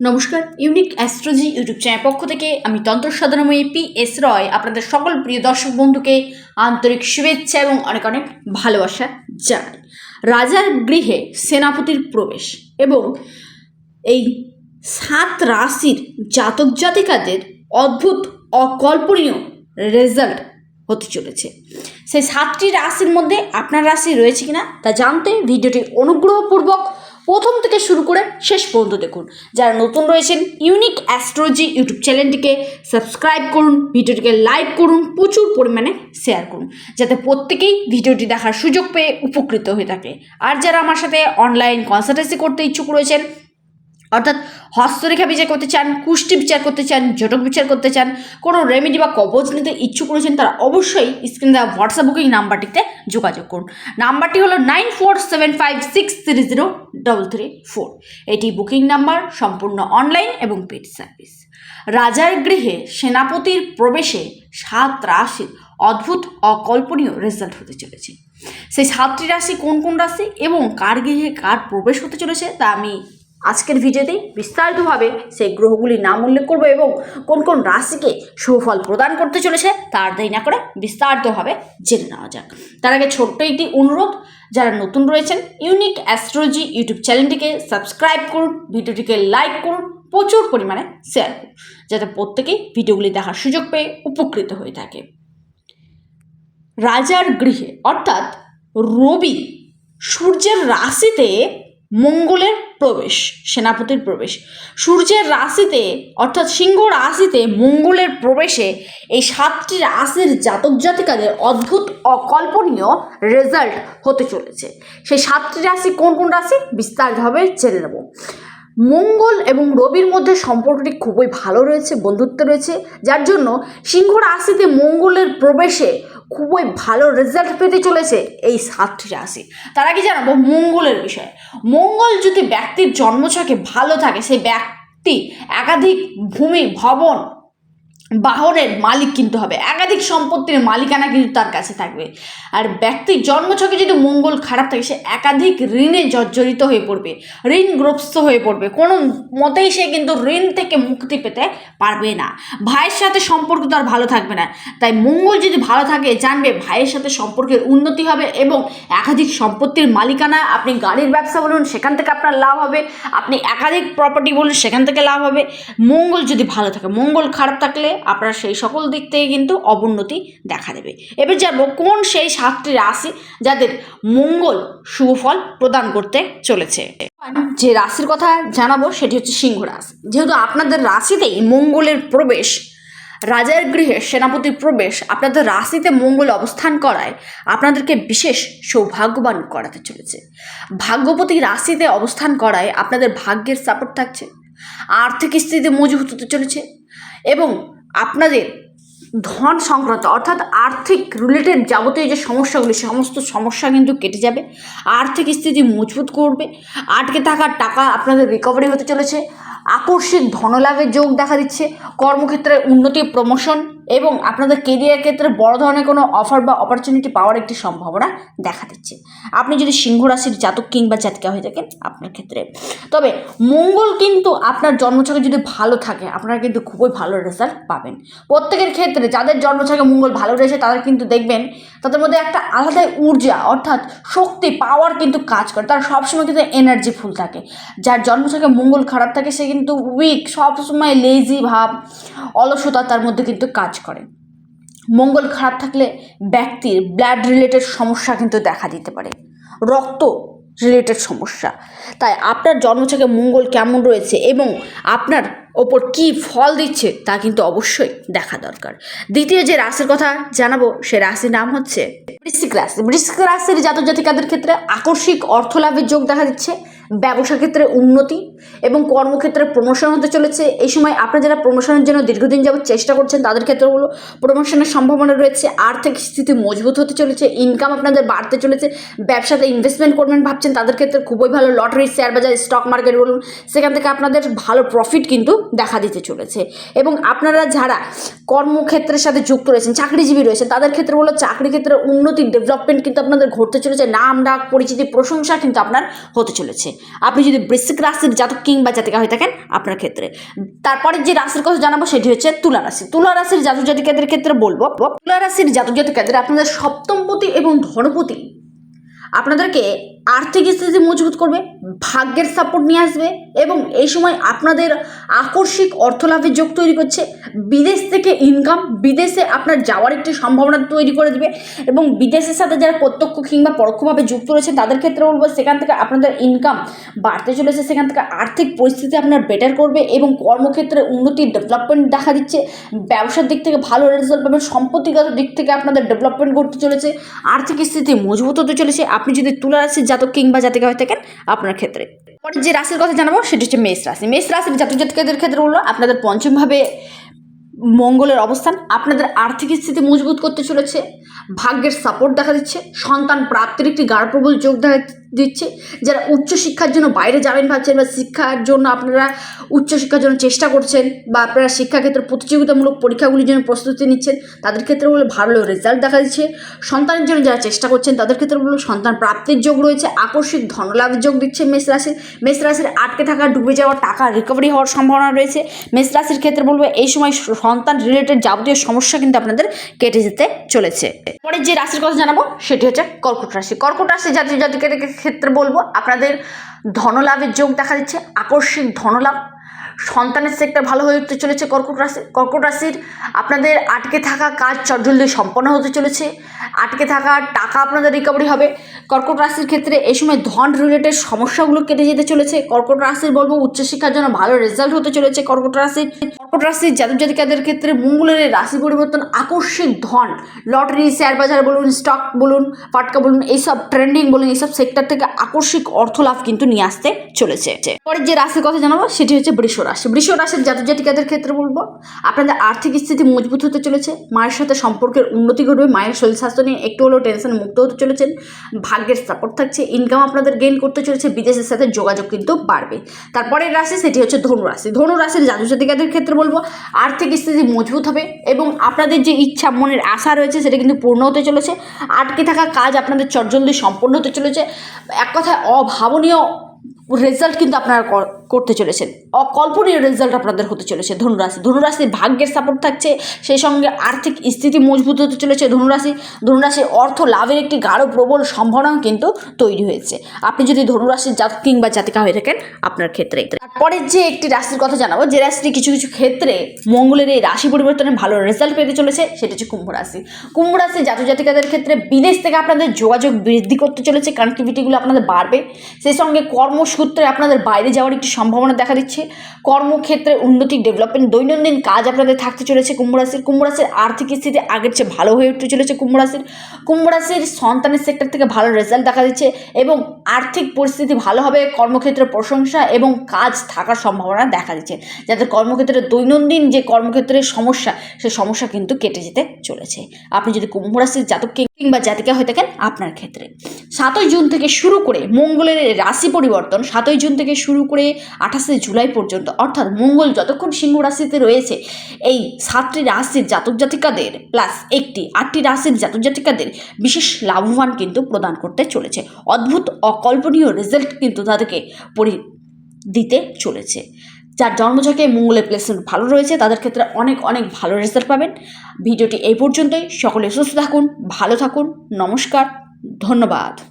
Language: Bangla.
নমস্কার ইউনিক অ্যাস্ট্রোলজি ইউটিউব চ্যানেল পক্ষ থেকে আমি তন্ত্র পি এস রয় আপনাদের সকল প্রিয় দর্শক বন্ধুকে আন্তরিক শুভেচ্ছা এবং অনেক অনেক ভালোবাসা জানাই। রাজার গৃহে সেনাপতির প্রবেশ এবং এই সাত রাশির জাতক জাতিকাদের অদ্ভুত, অকল্পনীয় রেজাল্ট হতে চলেছে। সেই সাতটি রাশির মধ্যে আপনার রাশি রয়েছে কিনা তা জানতে ভিডিওটি অনুগ্রহপূর্বক প্রথম থেকে শুরু করে শেষ পর্যন্ত দেখুন। যারা নতুন রয়েছেন ইউনিক অ্যাস্ট্রোলজি ইউটিউব চ্যানেলটিকে সাবস্ক্রাইব করুন, ভিডিওটিকে লাইক করুন, প্রচুর পরিমাণে শেয়ার করুন, যাতে প্রত্যেকেই ভিডিওটি দেখার সুযোগ পেয়ে উপকৃত হয়ে থাকে। আর যারা আমার সাথে অনলাইন কনসালটেন্সি করতে ইচ্ছুক রয়েছেন অর্থাৎ হস্তরেখা বিচার করতে চান, কুষ্টি বিচার করতে চান, জটক বিচার করতে চান, কোনো রেমেডি বা কবচ নিতে ইচ্ছুক রয়েছেন, তারা অবশ্যই স্ক্রিনে দেওয়া হোয়াটসঅ্যাপ বুকিং নাম্বারটিতে যোগাযোগ করুন। নাম্বারটি হলো nine four seven five six three zero double three four এটি বুকিং নাম্বার সম্পূর্ণ অনলাইন এবং পেড সার্ভিস রাজার গৃহে সেনাপতির প্রবেশে সাত রাশির অদ্ভুত, অকল্পনীয় রেজাল্ট হতে চলেছে। সেই সাতটি রাশি কোন কোন রাশি এবং কার গৃহে কার প্রবেশ হতে চলেছে তা আমি আজকের ভিডিওতেই বিস্তারিতভাবে সেই গ্রহগুলির নাম উল্লেখ করব এবং কোন কোন রাশিকে সুফল প্রদান করতে চলেছে তার দেরি না করে বিস্তারিতভাবে জেনে নেওয়া যাক। তার আগে ছোট্ট একটি অনুরোধ, যারা নতুন রয়েছেন, ইউনিক অ্যাস্ট্রোলজি ইউটিউব চ্যানেলটিকে সাবস্ক্রাইব করুন, ভিডিওটিকে লাইক করুন, প্রচুর পরিমাণে শেয়ার করুন, যাতে প্রত্যেকেই ভিডিওগুলি দেখার সুযোগ পেয়ে উপকৃত হয়ে থাকে। রাজার গৃহে, অর্থাৎ রবি, সূর্যের রাশিতে মঙ্গলের প্রবেশ, সেনাপতির প্রবেশ। সূর্যের রাশিতে, অর্থাৎ সিংহ রাশিতে মঙ্গলের প্রবেশে এই সাতটি রাশির জাতক জাতিকাদের অদ্ভুত অকল্পনীয় রেজাল্ট হতে চলেছে। সেই সাতটি রাশি কোন কোন রাশি? বিস্তারিতভাবে জেনে নেব। মঙ্গল এবং রবির মধ্যে সম্পর্কটি খুবই ভালো রয়েছে, বন্ধুত্ব রয়েছে, যার জন্য সিংহ রাশিতে মঙ্গলের প্রবেশে খুবই ভালো রেজাল্ট পেতে চলেছে এই সাতটি রাশি। তার আগে জানাব মঙ্গলের বিষয়ে। মঙ্গল যদি ব্যক্তির জন্মছকে ভালো থাকে, সেই ব্যক্তি একাধিক ভূমি, ভবন বাহনের মালিক কিন্তু হবে। একাধিক সম্পত্তির মালিকানা কিন্তু তার কাছে থাকবে। আর ব্যক্তির জন্মছকে যদি মঙ্গল খারাপ থাকে, সে একাধিক ঋণে জর্জরিত হয়ে পড়বে, ঋণগ্রস্ত হয়ে পড়বে। কোনো মতেই সে কিন্তু ঋণ থেকে মুক্তি পেতে পারবে না। ভাইয়ের সাথে সম্পর্ক তো আর ভালো থাকবে না। তাই মঙ্গল যদি ভালো থাকে, জানবে ভাইয়ের সাথে সম্পর্কের উন্নতি হবে এবং একাধিক সম্পত্তির মালিকানা, আপনি গাড়ির ব্যবসা বলুন, সেখান থেকে আপনার লাভ হবে। আপনি একাধিক প্রপার্টি বলুন, সেখান থেকে লাভ হবে। মঙ্গল যদি ভালো থাকে, মঙ্গল খারাপ থাকলে আপনার সেই সকল দিক থেকে কিন্তু অবনতি দেখা দেবে। এবার যাব কোন সেই সাতটি রাশি যাদের মঙ্গল শুভফল প্রদান করতে চলেছে? যে রাশির কথা জানাব সেটি হচ্ছে সিংহ রাশি। যেহেতু আপনাদের রাশিতেই মঙ্গলের প্রবেশ, রাজার গৃহে সেনাপতির প্রবেশ, আপনাদের রাশিতে মঙ্গল অবস্থান করায় আপনাদেরকে বিশেষ সৌভাগ্যবান করাতে চলেছে। ভাগ্যপতি রাশিতে অবস্থান করায় আপনাদের ভাগ্যের সাপোর্ট থাকছে, আর্থিক স্থিতি মজবুত হতে চলেছে এবং আপনাদের ধন সংক্রান্ত, অর্থাৎ আর্থিক রিলেটেড যাবতীয় যে সমস্যাগুলি, সমস্ত সমস্যা কিন্তু কেটে যাবে। আর্থিক স্থিতি মজবুত করবে। আটকে থাকার টাকা আপনাদের রিকভারি হতে চলেছে। আকস্মিক ধনলাভের যোগ দেখা দিচ্ছে। কর্মক্ষেত্রে উন্নতি প্রমোশন এবং আপনাদের কেরিয়ার ক্ষেত্রে বড় ধরনের কোনো অফার বা অপরচুনিটি পাওয়ার একটি সম্ভাবনা দেখা দিচ্ছে। আপনি যদি সিংহ রাশির জাতক কিংবা জাতিকা হয়ে থাকেন, আপনার ক্ষেত্রে। তবে মঙ্গল কিন্তু আপনার জন্মছকে যদি ভালো থাকে, আপনারা কিন্তু খুবই ভালো রেজাল্ট পাবেন। প্রত্যেকের ক্ষেত্রে যাদের জন্মছকে মঙ্গল ভালো রয়েছে তাদের কিন্তু দেখবেন তাদের মধ্যে একটা আলাদাই ঊর্জা, অর্থাৎ শক্তি পাওয়ার কিন্তু কাজ করে। তারা সবসময় কিন্তু এনার্জি ফুল থাকে। যার জন্মছকে মঙ্গল খারাপ থাকে, সে কিন্তু উইক সবসময় লেজি ভাব, অলসতা তার মধ্যে কিন্তু কাজ করে। মঙ্গল খারাপ থাকলে ব্যক্তির ব্লাড রিলেটেড সমস্যা কিন্তু দেখা দিতে পারে। রক্ত রিলেটেড সমস্যা। তাই আপনার জন্মছকে মঙ্গল কেমন রয়েছে এবং আপনার ওপর কি ফল দিচ্ছে তা কিন্তু অবশ্যই দেখা দরকার। দ্বিতীয় যে রাশির কথা জানাব, সে রাশির নাম হচ্ছে বৃশ্চিক রাশি। বৃশ্চিক রাশির জাতক জাতিকাদের ক্ষেত্রে আকস্মিক অর্থ লাভের যোগ দেখা দিচ্ছে। ব্যবসা ক্ষেত্রে উন্নতি এবং কর্মক্ষেত্রে প্রমোশন হতে চলেছে। এই সময় আপনারা যারা প্রমোশনের জন্য দীর্ঘদিন যাবত চেষ্টা করছেন, তাদের ক্ষেত্রে হলো প্রমোশনের সম্ভাবনা রয়েছে, আর্থিক স্থিতি মজবুত হতে চলেছে ইনকাম আপনাদের বাড়তে চলেছে, ব্যবসাতে ইনভেস্টমেন্ট করবেন ভাবছেন, তাদের ক্ষেত্রে খুবই ভালো লটারি শেয়ার বাজার স্টক মার্কেট বলুন, সেখান থেকে আপনাদের ভালো প্রফিট কিন্তু দেখা দিতে চলেছে। এবং আপনারা যারা কর্মক্ষেত্রের সাথে যুক্ত রয়েছেন, চাকরিজীবী রয়েছেন, তাদের ক্ষেত্রে বলো চাকরি ক্ষেত্রে উন্নতি ডেভেলপমেন্ট কিন্তু আপনাদের ঘটতে চলেছে, নাম ডাক, পরিচিতি, প্রশংসা কিন্তু আপনার হতে চলেছে। আপনি যদি বৃশ্চিক রাশির জাতক কিংবা জাতিকা হয়ে থাকেন আপনার ক্ষেত্রে। তারপরে যে রাশির কথা জানাব সেটি হচ্ছে তুলা রাশি। তুলা রাশির জাতক জাতিকাদের ক্ষেত্রে বলব, তুলা রাশির জাতক জাতিকাদের আপনাদের সপ্তমপতি এবং ধনপতি আপনাদেরকে আর্থিক স্থিতি মজবুত করবে ভাগ্যের সাপোর্ট নিয়ে আসবে এবং এই সময় আপনাদের আকস্মিক অর্থলাভের যোগ তৈরি করছে। বিদেশ থেকে ইনকাম বিদেশে আপনার যাওয়ার একটি সম্ভাবনা তৈরি করে দেবে এবং বিদেশের সাথে যারা প্রত্যক্ষ কিংবা পরোক্ষভাবে যুক্ত রয়েছে, তাদের ক্ষেত্রে বলব সেখান থেকে আপনাদের ইনকাম বাড়তে চলেছে, সেখান থেকে আর্থিক পরিস্থিতি আপনার বেটার করবে এবং কর্মক্ষেত্রে উন্নতি ডেভেলপমেন্ট দেখা দিচ্ছে। ব্যবসার দিক থেকে ভালো রেজাল্ট পাবেন, সম্পত্তিগত দিক থেকে আপনাদের ডেভেলপমেন্ট করতে চলেছে, আর্থিক স্থিতি মজবুত হতে চলেছে। আপনি যদি তুলা রাশির জাতক কিংবা জাতিকা হয়ে থাকেন, আপনার ক্ষেত্রে। পরে যে রাশির কথা জানাব, সেটি হচ্ছে মেষ রাশি। মেষ রাশির জাতক জাতিকাদের ক্ষেত্রে বলল আপনাদের পঞ্চমভাবে মঙ্গলের অবস্থান, আপনাদের আর্থিক স্থিতি মজবুত করতে চলেছে ভাগ্যের সাপোর্ট দেখা দিচ্ছে, সন্তান প্রাপ্তির একটি গাঢ়প্রবল যোগ দেখা দিচ্ছে, যারা উচ্চশিক্ষার জন্য বাইরে যাবেন ভাবছেন বা শিক্ষার জন্য আপনারা উচ্চশিক্ষার জন্য চেষ্টা করছেন বা আপনারা শিক্ষাক্ষেত্রে প্রতিযোগিতামূলক পরীক্ষাগুলির জন্য প্রস্তুতি নিচ্ছেন, তাদের ক্ষেত্রে বলে ভালো রেজাল্ট দেখা দিচ্ছে। সন্তানের জন্য যারা চেষ্টা করছেন, তাদের ক্ষেত্রে বলব সন্তান প্রাপ্তির যোগ রয়েছে আকস্মিক ধনলাভের যোগ দিচ্ছে মেষ রাশির। মেষ রাশির আটকে থাকা, ডুবে যাওয়া টাকা রিকভারি হওয়ার সম্ভাবনা রয়েছে। মেষ রাশির ক্ষেত্রে বলব এই সময় সন্তান রিলেটেড যাবতীয় সমস্যা কিন্তু আপনাদের কেটে যেতে চলেছে। পরে যে রাশির কথা জানাব, সেটি হচ্ছে কর্কট রাশি। কর্কট রাশি জাতীয় জাতিকের ক্ষেত্রে বলব, আপনাদের ধনলাভের যোগ দেখা দিচ্ছে, আকস্মিক ধনলাভ সন্তানের সেক্টর ভালো হয়ে উঠতে চলেছে কর্কট রাশি, কর্কট রাশির। আপনাদের আটকে থাকা কাজ চটজলদি সম্পন্ন হতে চলেছে। আটকে থাকা টাকা আপনাদের রিকভারি হবে। কর্কট রাশির ক্ষেত্রে এই সময় ধন রিলেটেড সমস্যাগুলো কেটে যেতে চলেছে। কর্কট রাশির বলব উচ্চশিক্ষার জন্য ভালো রেজাল্ট হতে চলেছে কর্কট রাশির। কর্কট রাশির জাতক জাতিকাদের ক্ষেত্রে মঙ্গলের রাশি পরিবর্তন আকস্মিক ধন। লটারি শেয়ার বাজার বলুন স্টক বলুন, ফাটকা বলুন, এইসব ট্রেন্ডিং বলুন, এইসব সেক্টর থেকে আকস্মিক অর্থ লাভ কিন্তু নিয়ে আসতে চলেছে। পরে যে রাশির কথা জানাব, সেটি হচ্ছে বৃষ রাশি বৃষ রাশির জাতক জাতিকাদের ক্ষেত্রে বলব। আপনাদের আর্থিক স্থিতি মজবুত হতে চলেছে। মায়ের সাথে সম্পর্কের উন্নতি ঘটবে। মায়ের শরীর স্বাস্থ্য নিয়ে একটু হলেও টেনশন মুক্ত হতে চলেছেন। ভাগ্যের সাপোর্ট থাকছে। ইনকাম আপনাদের গেইন করতে চলেছে। বিদেশের সাথে যোগাযোগ কিন্তু বাড়বে। তারপরের রাশি, সেটি হচ্ছে ধনু রাশি। ধনু রাশির জাতক জাতিকাদের ক্ষেত্রে বলব, আর্থিক স্থিতি মজবুত হবে এবং আপনাদের যে ইচ্ছা, মনের আশা রয়েছে, সেটা কিন্তু পূর্ণ হতে চলেছে। আটকে থাকা কাজ আপনাদের চটজলদি সম্পন্ন হতে চলেছে। এক কথায় অভাবনীয় রেজাল্ট কিন্তু আপনারা করতে চলেছেন। অকল্পনীয় রেজাল্ট আপনাদের হতে চলেছে ধনুরাশি। ধনুরাশির ভাগ্যের সাপোর্ট থাকছে, সেই সঙ্গে আর্থিক স্থিতি মজবুত হতে চলেছে ধনুরাশি। ধনুরাশির অর্থ লাভের একটি গাঢ় প্রবল সম্ভাবনা কিন্তু তৈরি হয়েছে। আপনি যদি ধনুরাশির জাতক কিংবা জাতিকা হয়ে থাকেন, আপনার ক্ষেত্রে তারপরে যে একটি রাশির কথা জানাব, যে রাশিটি কিছু কিছু ক্ষেত্রে মঙ্গলের এই রাশি পরিবর্তনে ভালো রেজাল্ট পেতে চলেছে, সেটা হচ্ছে কুম্ভ রাশি। কুম্ভ জাতক জাতিকাদের ক্ষেত্রে বিদেশ থেকে আপনাদের যোগাযোগ বৃদ্ধি করতে চলেছে কানেক্টিভিটিগুলো আপনাদের বাড়বে। সেই সঙ্গে কর্মসূত্রে আপনাদের বাইরে যাওয়ার একটি সম্ভাবনা দেখা দিচ্ছে। কর্মক্ষেত্রে উন্নতি ডেভেলপমেন্ট দৈনন্দিন কাজ আপনাদের থাকতে চলেছে কুম্ভ রাশির। কুম্ভ আর্থিক স্থিতি আগের চেয়ে ভালো হয়ে উঠতে চলেছে কুম্ভ রাশির। কুম্ভ রাশির সন্তানের সেক্টর থেকে ভালো রেজাল্ট দেখা দিচ্ছে এবং আর্থিক পরিস্থিতি ভালো হবে, কর্মক্ষেত্রে প্রশংসা এবং কাজ থাকার সম্ভাবনা দেখা দিচ্ছে। যাদের কর্মক্ষেত্রে দৈনন্দিন যে কর্মক্ষেত্রের সমস্যা সেই সমস্যা কিন্তু কেটে যেতে চলেছে। আপনি যদি কুম্ভ রাশির জাতক কিংবা জাতিকা হয়ে থাকেন আপনার ক্ষেত্রে। সাতই জুন থেকে শুরু করে মঙ্গলের রাশি পরিবর্তন, সাতই জুন থেকে শুরু করে আঠাশে জুলাই পর্যন্ত। অর্থাৎ মঙ্গল যতক্ষণ সিংহ রাশিতে রয়েছে, এই সাতটি রাশির জাতক জাতিকাদের প্লাস একটি, আটটি রাশির জাতক জাতিকাদের বিশেষ লাভবান কিন্তু প্রদান করতে চলেছে। অদ্ভুত, অকল্পনীয় রেজাল্ট কিন্তু তাদেরকে পরি দিতে চলেছে। যার জন্মঝকে মঙ্গলের প্লেসমেন্ট ভালো রয়েছে, তাদের ক্ষেত্রে অনেক অনেক ভালো রেজাল্ট পাবেন। ভিডিওটি এই পর্যন্তই। সকলে সুস্থ থাকুন, ভালো থাকুন। নমস্কার, ধন্যবাদ।